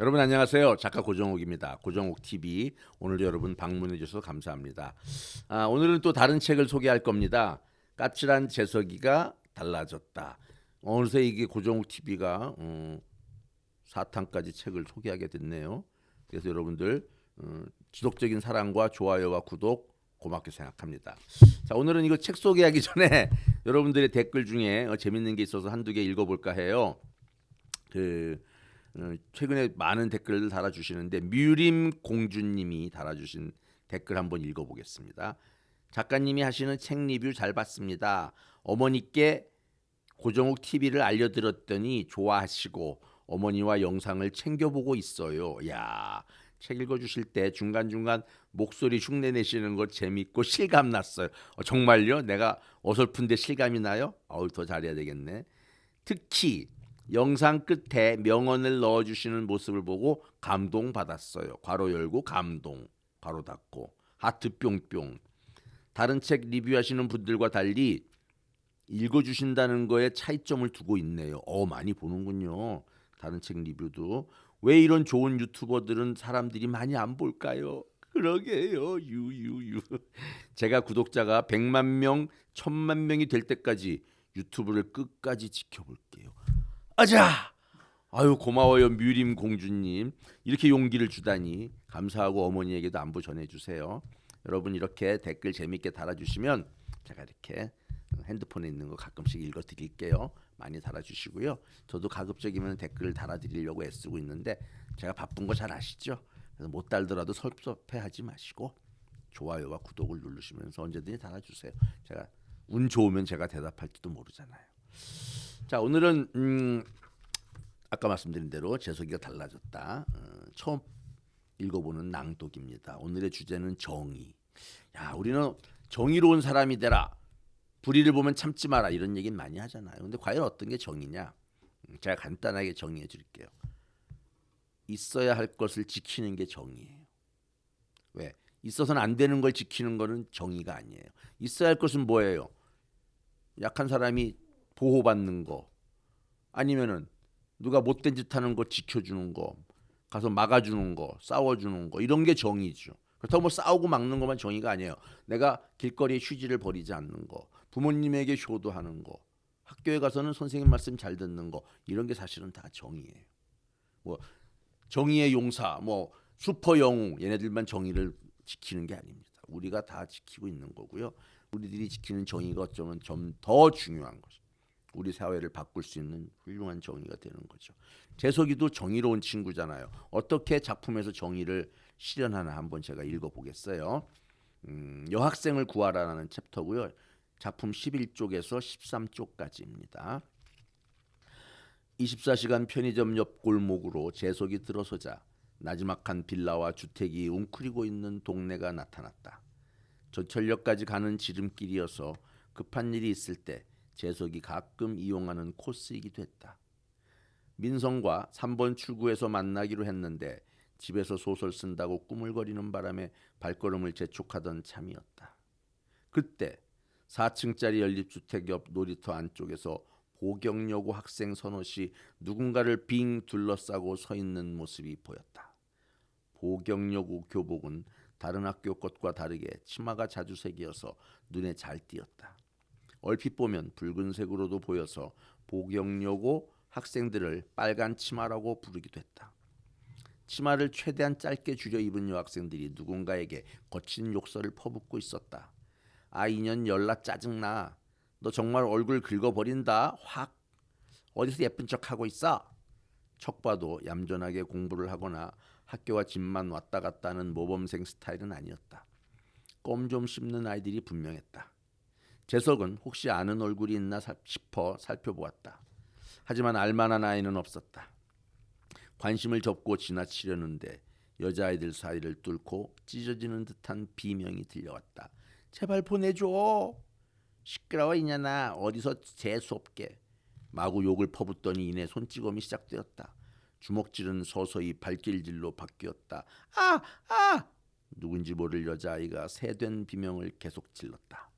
여러분 안녕하세요. 작가 고정욱입니다. 고정욱 TV 오늘 여러분 방문해 주셔서 감사합니다. 아, 오늘은 또 다른 책을 소개할 겁니다. 까칠한 재석이가 달라졌다. 어느새 이게 고정욱 TV가 음, 4탄까지 책을 소개하게 됐네요. 그래서 여러분들 음, 지속적인 사랑과 좋아요와 구독 고맙게 생각합니다. 자 오늘은 이거 책 소개하기 전에 여러분들의 댓글 중에 어, 재밌는 게 있어서 한두 개 읽어볼까 해요. 그 어, 최근에 많은 댓글을 달아주시는데 뮤림 공주님이 달아주신 댓글 한번 읽어보겠습니다. 작가님이 하시는 책 리뷰 잘 봤습니다. 어머니께 고정욱 TV를 알려드렸더니 좋아하시고 어머니와 영상을 챙겨보고 있어요. 야, 책 읽어주실 때 중간중간 목소리 흉내 내시는 거 재밌고 실감 났어요. 어, 정말요? 내가 어설픈데 실감이 나요? 어우 더 잘해야 되겠네. 특히 영상 끝에 명언을 넣어주시는 모습을 보고 감동받았어요. 괄호 열고 감동, 괄호 닫고 하트 뿅뿅. 다른 책 리뷰하시는 분들과 달리 읽어주신다는 거에 차이점을 두고 있네요. 어 많이 보는군요. 다른 책 리뷰도 왜 이런 좋은 유튜버들은 사람들이 많이 안 볼까요? 그러게요. 유유유. 제가 구독자가 100만 명, 1000만 명이 될 때까지 유튜브를 끝까지 지켜볼게요. 아자. 아유 고마워요 뮤림 공주님 이렇게 용기를 주다니 감사하고 어머니에게도 안부 전해주세요. 여러분 이렇게 댓글 재밌게 달아주시면 제가 이렇게 핸드폰에 있는 거 가끔씩 읽어드릴게요. 많이 달아주시고요. 저도 가급적이면 댓글을 달아드리려고 애쓰고 있는데 제가 바쁜 거 잘 아시죠? 그래서 못 달더라도 섭섭해하지 마시고 좋아요와 구독을 누르시면서 언제든지 달아주세요. 제가 운 좋으면 제가 대답할지도 모르잖아요. 자 오늘은 음, 아까 말씀드린 대로 재석이가 달라졌다. 어, 처음 읽어보는 낭독입니다. 오늘의 주제는 정의. 야 우리는 정의로운 사람이 되라. 불의를 보면 참지 마라 이런 얘기는 많이 하잖아요. 근데 과연 어떤 게 정의냐? 음, 제가 간단하게 정의해 드릴게요. 있어야 할 것을 지키는 게 정의예요. 왜? 있어서는 안 되는 걸 지키는 거는 정의가 아니에요. 있어야 할 것은 뭐예요? 약한 사람이 보호받는 거 아니면은 누가 못된 짓 하는 거 지켜주는 거 가서 막아주는 거 싸워주는 거 이런 게 정의죠. 그렇다고 뭐 싸우고 막는 것만 정의가 아니에요. 내가 길거리에 휴지를 버리지 않는 거, 부모님에게 효도하는 거, 학교에 가서는 선생님 말씀 잘 듣는 거 이런 게 사실은 다 정의예요. 뭐 정의의 용사, 뭐 슈퍼 영웅 얘네들만 정의를 지키는 게 아닙니다. 우리가 다 지키고 있는 거고요. 우리들이 지키는 정의가 어쩌면 좀 더 중요한 거죠. 우리 사회를 바꿀 수 있는 훌륭한 정의가 되는 거죠. 재석이도 정의로운 친구잖아요. 어떻게 작품에서 정의를 실현하나 한번 제가 읽어보겠어요. 음, 여학생을 구하라는 챕터고요. 작품 11쪽에서 13쪽까지입니다. 24시간 편의점 옆 골목으로 재석이 들어서자 나지막한 빌라와 주택이 웅크리고 있는 동네가 나타났다. 전철역까지 가는 지름길이어서 급한 일이 있을 때 재석이 가끔 이용하는 코스이기도 했다. 민성과 3번 출구에서 만나기로 했는데 집에서 소설 쓴다고 꾸물거리는 바람에 발걸음을 재촉하던 참이었다. 그때 4층짜리 연립주택 옆 놀이터 안쪽에서 보경여고 학생 선옷이 누군가를 빙 둘러싸고 서 있는 모습이 보였다. 보경여고 교복은 다른 학교 것과 다르게 치마가 자주색이어서 눈에 잘 띄었다. 얼핏 보면 붉은색으로도 보여서 보경여고 학생들을 빨간 치마라고 부르기도 했다. 치마를 최대한 짧게 줄여 입은 여학생들이 누군가에게 거친 욕설을 퍼붓고 있었다. 아 이년 열나 짜증나. 너 정말 얼굴 긁어버린다. 확. 어디서 예쁜 척하고 있어? 척 봐도 얌전하게 공부를 하거나 학교와 집만 왔다 갔다 하는 모범생 스타일은 아니었다. 껌 좀 씹는 아이들이 분명했다. 재석은 혹시 아는 얼굴이 있나 싶어 살펴보았다. 하지만 알만한 아이는 없었다. 관심을 접고 지나치려는데 여자아이들 사이를 뚫고 찢어지는 듯한 비명이 들려왔다. 제발 보내줘. 시끄러워 이년아 어디서 재수없게. 마구 욕을 퍼붓더니 이내 손찌검이 시작되었다. 주먹질은 서서히 발길질로 바뀌었다. 아! 아! 누군지 모를 여자아이가 새된 비명을 계속 질렀다.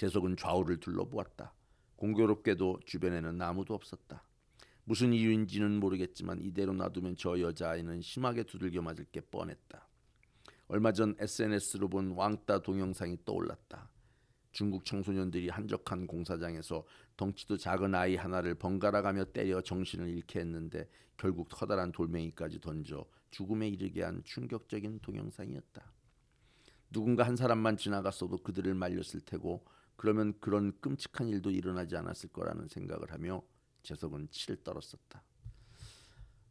재석은 좌우를 둘러보았다. 공교롭게도 주변에는 아무도 없었다. 무슨 이유인지는 모르겠지만 이대로 놔두면 저 여자아이는 심하게 두들겨 맞을 게 뻔했다. 얼마 전 SNS로 본 왕따 동영상이 떠올랐다. 중국 청소년들이 한적한 공사장에서 덩치도 작은 아이 하나를 번갈아 가며 때려 정신을 잃게 했는데 결국 커다란 돌멩이까지 던져 죽음에 이르게 한 충격적인 동영상이었다. 누군가 한 사람만 지나갔어도 그들을 말렸을 테고 그러면 그런 끔찍한 일도 일어나지 않았을 거라는 생각을 하며 재석은 치를 떨었었다.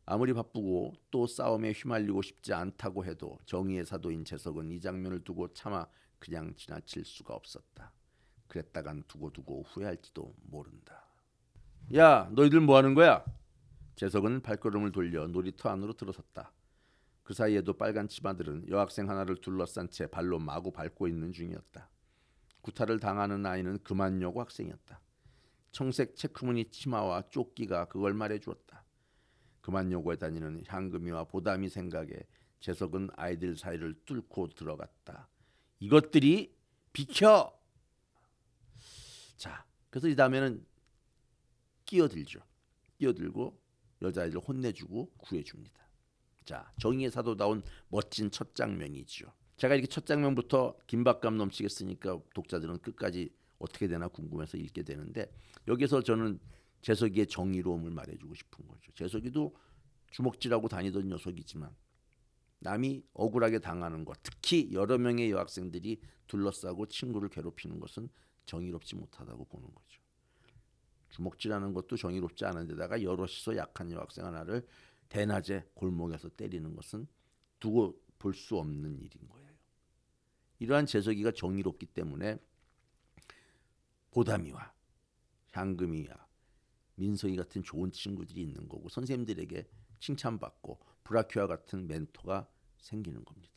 아무리 바쁘고 또 싸움에 휘말리고 싶지 않다고 해도 정의의 사도인 재석은 이 장면을 두고 차마 그냥 지나칠 수가 없었다. 그랬다간 두고두고 후회할지도 모른다. 야, 너희들 뭐 하는 거야? 재석은 발걸음을 돌려 놀이터 안으로 들어섰다. 그 사이에도 빨간 치마들은 여학생 하나를 둘러싼 채 발로 마구 밟고 있는 중이었다. 구타를 당하는 아이는 그만여고 학생이었다. 청색 체크무늬 치마와 조끼가 그걸 말해주었다. 그만여고에 다니는 향금이와 보담이 생각에 재석은 아이들 사이를 뚫고 들어갔다. 이것들이 비켜! 자, 그래서 이 다음에는 끼어들죠. 끼어들고 여자아이들 혼내주고 구해줍니다. 자, 정의의 사도다운 멋진 첫 장면이죠. 제가 이렇게 첫 장면부터 긴박감 넘치게 쓰니까 독자들은 끝까지 어떻게 되나 궁금해서 읽게 되는데 여기서 저는 재석이의 정의로움을 말해주고 싶은 거죠. 재석이도 주먹질하고 다니던 녀석이지만 남이 억울하게 당하는 것, 특히 여러 명의 여학생들이 둘러싸고 친구를 괴롭히는 것은 정의롭지 못하다고 보는 거죠. 주먹질하는 것도 정의롭지 않은 데다가 여럿이서 약한 여학생 하나를 대낮에 골목에서 때리는 것은 두고 볼 수 없는 일인 거예요. 이러한 재석이가 정의롭기 때문에 보담이와 향금이와 민석이 같은 좋은 친구들이 있는 거고 선생님들에게 칭찬받고 브라키와 같은 멘토가 생기는 겁니다.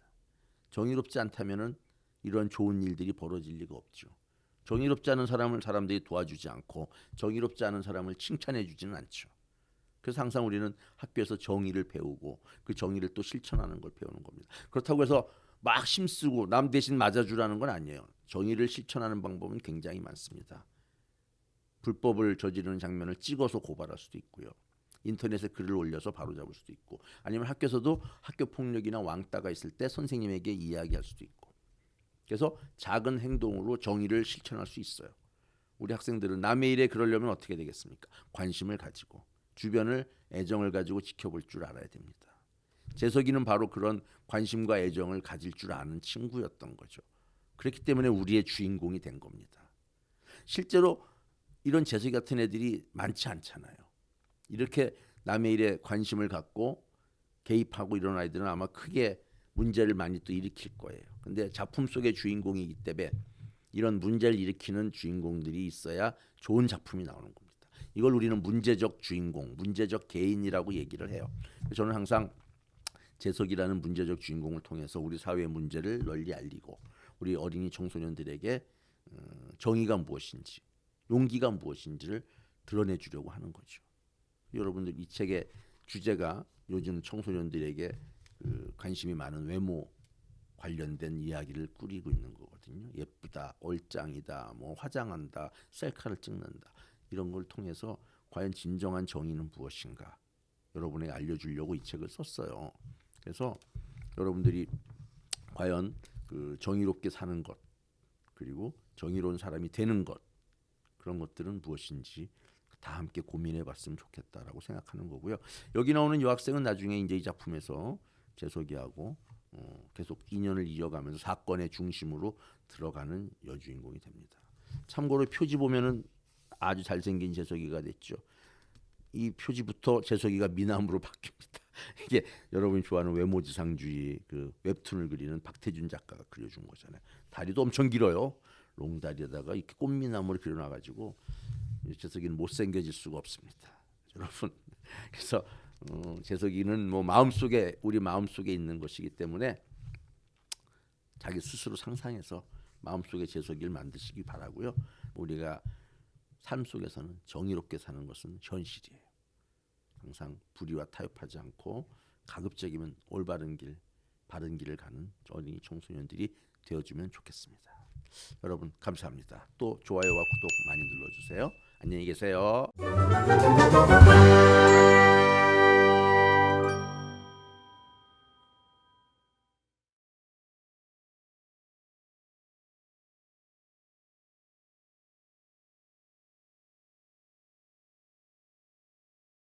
정의롭지 않다면은 이런 좋은 일들이 벌어질 리가 없죠. 정의롭지 않은 사람을 사람들이 도와주지 않고 정의롭지 않은 사람을 칭찬해 주지는 않죠. 그래서 항상 우리는 학교에서 정의를 배우고 그 정의를 또 실천하는 걸 배우는 겁니다. 그렇다고 해서 막 힘쓰고 남 대신 맞아주라는 건 아니에요. 정의를 실천하는 방법은 굉장히 많습니다. 불법을 저지르는 장면을 찍어서 고발할 수도 있고요. 인터넷에 글을 올려서 바로잡을 수도 있고 아니면 학교에서도 학교 폭력이나 왕따가 있을 때 선생님에게 이야기할 수도 있고 그래서 작은 행동으로 정의를 실천할 수 있어요. 우리 학생들은 남의 일에 그러려면 어떻게 되겠습니까? 관심을 가지고 주변을 애정을 가지고 지켜볼 줄 알아야 됩니다. 재석이는 바로 그런 관심과 애정을 가질 줄 아는 친구였던 거죠. 그렇기 때문에 우리의 주인공이 된 겁니다. 실제로 이런 재석이 같은 애들이 많지 않잖아요. 이렇게 남의 일에 관심을 갖고 개입하고 이런 아이들은 아마 크게 문제를 많이 또 일으킬 거예요. 근데 작품 속의 주인공이기 때문에 이런 문제를 일으키는 주인공들이 있어야 좋은 작품이 나오는 겁니다. 이걸 우리는 문제적 주인공, 문제적 개인이라고 얘기를 해요. 저는 항상 재석이라는 문제적 주인공을 통해서 우리 사회의 문제를 널리 알리고 우리 어린이 청소년들에게 어, 정의가 무엇인지, 용기가 무엇인지를 드러내 주려고 하는 거죠. 여러분들 이 책의 주제가 요즘 청소년들에게 그 관심이 많은 외모 관련된 이야기를 꾸리고 있는 거거든요. 예쁘다, 얼짱이다, 뭐 화장한다, 셀카를 찍는다 이런 걸 통해서 과연 진정한 정의는 무엇인가 여러분에게 알려주려고 이 책을 썼어요. 그래서 여러분들이 과연 그 정의롭게 사는 것 그리고 정의로운 사람이 되는 것 그런 것들은 무엇인지 다 함께 고민해 봤으면 좋겠다라고 생각하는 거고요. 여기 나오는 여학생은 나중에 이제 이 작품에서 재석이하고 어, 계속 인연을 이어가면서 사건의 중심으로 들어가는 여주인공이 됩니다. 참고로 표지 보면은 아주 잘생긴 재석이가 됐죠. 이 표지부터 재석이가 미남으로 바뀝니다. 이게 여러분이 좋아하는 외모지상주의 그 웹툰을 그리는 박태준 작가가 그려준 거잖아요. 다리도 엄청 길어요. 롱다리에다가 이렇게 꽃미남으로 그려놔가지고 재석이는 못생겨질 수가 없습니다. 여러분 그래서 어, 재석이는 뭐 마음속에 우리 마음속에 있는 것이기 때문에 자기 스스로 상상해서 마음속에 재석이를 만드시기 바라고요. 우리가 삶 속에서는 정의롭게 사는 것은 현실이에요. 항상 불의와 타협하지 않고 가급적이면 올바른 길, 바른 길을 가는 어린이 청소년들이 되어주면 좋겠습니다. 여러분 감사합니다. 또 좋아요와 구독 많이 눌러주세요. 안녕히 계세요.